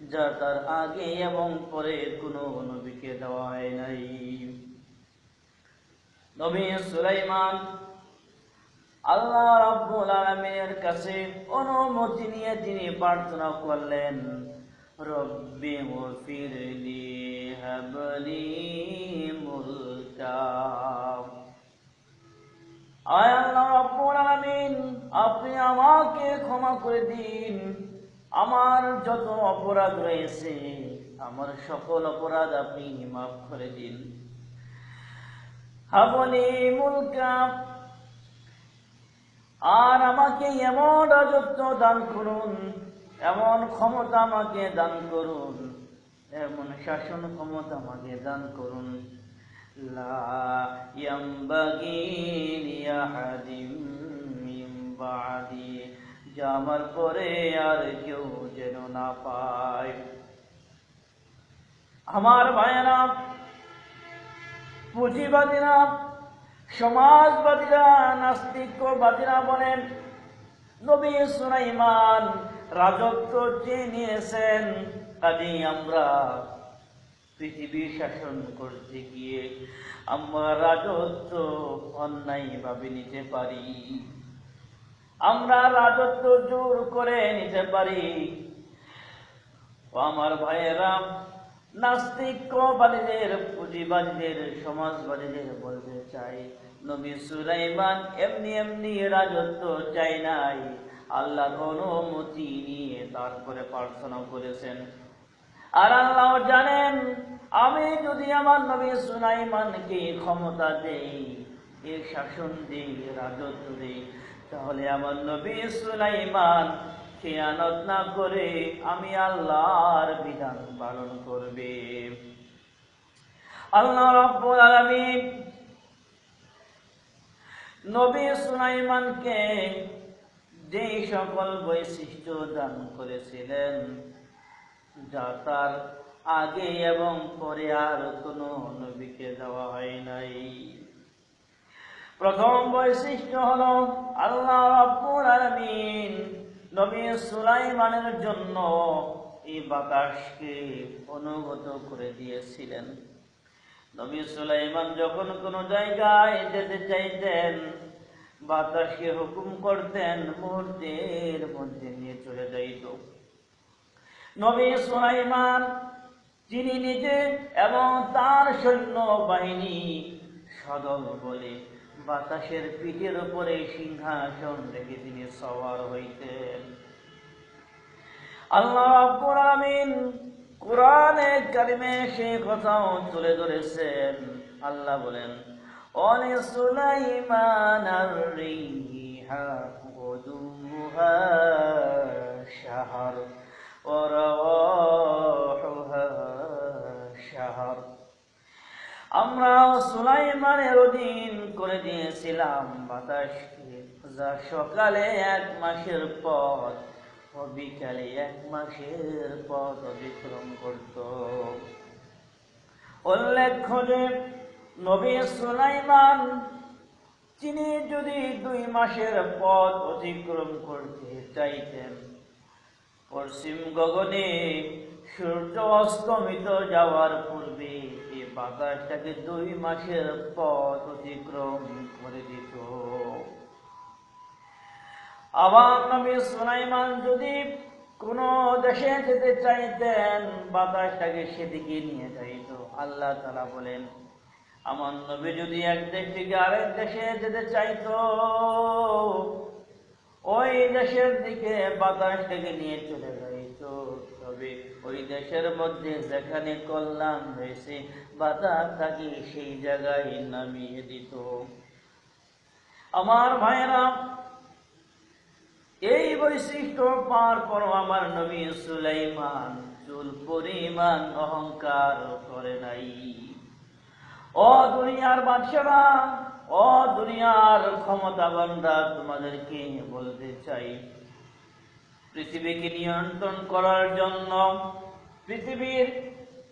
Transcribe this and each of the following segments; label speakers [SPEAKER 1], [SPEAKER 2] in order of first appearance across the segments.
[SPEAKER 1] যা তার আগে এবং পরে কোনো নবীকে দেওয়া হয় নাই। নবী সুলাইমান আল্লাহ রাব্বুল আলামিনের কাছে অনুমতি নিয়ে তিনি প্রার্থনা করলেন, রব্বি গফিরলি হাবলি মুলকা। আয় আল্লাহ রাব্বুল আলামিন, আপনি আমাকে ক্ষমা করে দিন। আমার যত অপরাধ রয়েছে, আমার সকল অপরাধ আপনি মাফ করে দিন। হাবলি মুলকা, আর আমাকে এমন রাজত্ব দান করুন, এমন ক্ষমতা আমাকে দান করুন, এমন শাসন ক্ষমতা আমাকে দান করুন। লা বাদি। আমার পরে আর কেউ যেন না পায়। আমার ভাইয়েরা পুঁজিবাদীরা, সমাজবাদীরা, নাস্তিকবাদীরা বলেন, নবী সুলাইমান রাজত্ব নিয়েছেন কাজেই আমরা পৃথিবী শাসন করতে গিয়ে আমরা রাজত্ব অন্যায় ভাবে নিতে পারি। আমরা রাজত্ব জোর করে নিতে পারি। আমার ভাইয়েরা নাস্তিকবাদীদের পুঁজিবাদীদের সমাজবাদীদের বলতে চাই, নবী সুলাইমান এমনি এমনি রাজত্ব চাই নাই। আল্লাহর অনুমতি নিয়ে তারপরে প্রার্থনা করেছেন। আর আল্লাহ জানেন, আমি যদি আমার নবী সুলাইমানকে ক্ষমতা দেই এ শাসন দিই, রাজত্ব দেই তাহলে আমার নবী সুলাইমান খেয়ানত না করে আমি আল্লাহর বিধান পালন করবে। আল্লাহ রাব্বুল আলামিন নবী সুলাইমানকে যে সকল বৈশিষ্ট্য দান করেছিলেন, যা তার আগে এবং পরে আর কোনো নবীকে দেওয়া হয় নাই। প্রথম বৈশিষ্ট্য হলো আল্লাহ রাব্বুল আলামিন নবী সুলাইমানের জন্য এই বাতাসকে অনুগত করে দিয়েছিলেন। নবী সুলাইমান যখন কোনো জায়গায় যেতে চাইতেন, বাতাসকে হুকুম করতেন, মুহূর্তের মধ্যে নিয়ে চলে যাইত। নবী সুলাইমান তিনি নিজে এবং তার সৈন্য বাহিনী সদল বলে বাতাসের পিঠের উপরে সিংহাসন রেখে তিনি সওয়ার হইতেন। আল্লাহ আলামিন কোরআনে কারিমে সে কথাও তুলে ধরেছেন। আল্লাহ বলেন অনে সুলাইমান গুদুহা শাহর ওয়া আমরা সুলাইমানের অধীন করে দিয়েছিলাম বাতাসকে যা সকালে এক মাসের পথ ও বিকালে এক মাসের পথ অতিক্রম করত। উল্লেখ্য যে, নবী সুলাইমান, তিনি যদি দুই মাসের পথ অতিক্রম করতে চাইতেন, পশ্চিম গগনে সূর্য অস্তমিত যাওয়ার পূর্বে বাতাসটাকে দুই মাসের পথ অতিক্রম করে দিত। আবার নবী সুলাইমান যদি কোন দেশে যেতে চাইতেন, বাতাসটাকে সেদিকে নিয়ে যাইত। আল্লাহ তালা বলেন, আমার নবী যদি এক দেশ থেকে আরেক দেশে যেতে চাইতো, ওই দেশের দিকে বাতাসটাকে নিয়ে চলে যাইত তবে ওই দেশের মধ্যে যেখানে কল্যাণ হয়েছে বাতাস তাকে সেই জায়গায় নামিয়ে দিত। আমার ভাইয়েরা, এই বৈশিষ্ট্য পার পর আমার নবী সুলাইমান। চুল পরিমাণ অহংকার করে নাই। ও দুনিয়ার বাদশারা ও দুনিয়ার ক্ষমতাবানরা তোমাদেরকে বলতে চাই পৃথিবীকে নিয়ন্ত্রণ করার জন্য, পৃথিবীর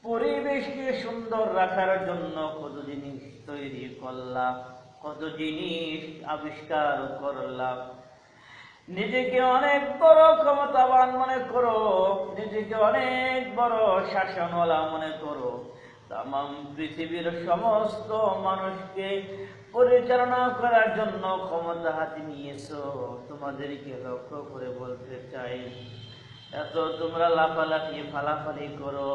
[SPEAKER 1] পরিবেশকে সুন্দর রাখার জন্য কত জিনিস তৈরি করলাম, কত জিনিস আবিষ্কার করলাম। নিজেকে অনেক বড় ক্ষমতাবান মনে করো, নিজেকে অনেক বড় শাসনওয়ালা মনে করো। তাম পৃথিবীর সমস্ত মানুষকে পরিচালনা করার জন্য ক্ষমতা হাতে নিয়েছো। তোমাদেরকে লক্ষ্য করে বলতে চাই, এত তোমরা লাফালাফি, ফালাফালি করো।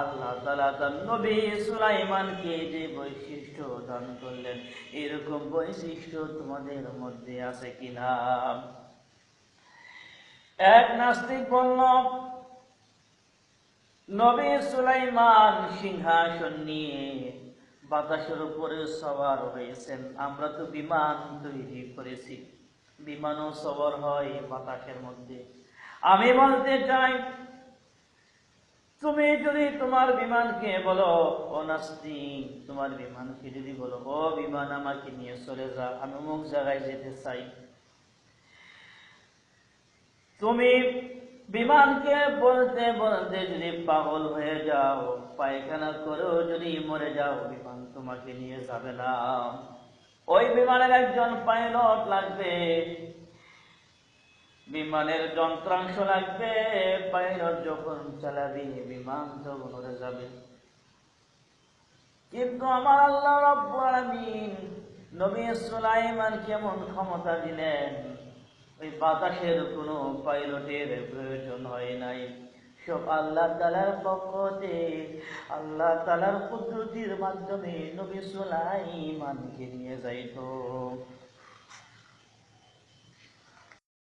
[SPEAKER 1] আল্লাহ তালা তার নবী সুলাইমানকে যে বৈশিষ্ট্য দান করলেন, এরকম বৈশিষ্ট্য তোমাদের মধ্যে আছে কিনা? এক নাস্তিক বলল নবী সুলাইমান সিংহাসন নিয়ে বাতাসের উপরে সবার হয়েছেন। আমরা তো বিমান তৈরি করেছি। বিমানও সবার হয় বাতাসের মধ্যে। আমি বলতে চাই, তুমি যদি তোমার বিমানকে বলো, ও নাস্তিক, তোমার বিমানকে যদি বলো, ও বিমান, আমাকে নিয়ে চলে যা, আমি অমুক জায়গায় যেতে চাই। তুমি বিমানকে বলতে বলতে যদি পাগল হয়ে যাও, পায়খানা করেও যদি মরে যাও, বিমান তোমাকে নিয়ে যাবে না। ওই বিমানের একজন পাইলট লাগবে, বিমানের যন্ত্রাংশ লাগবে। পাইলট যখন চালাবি, বিমান তখন উড়ে যাবে। কিন্তু আমার আল্লাহ রব্বুল আলামিন নবী সুলাইমান কেমন ক্ষমতা দিলেন? ওই বাতাসের কোনো পাইলটের প্রয়োজন হয় নাই। সব আল্লাহ তালার পক্ষতে আল্লাহ তালার পদ্ধতির মাধ্যমে নবী সুলাইমানকে নিয়ে যাইতো।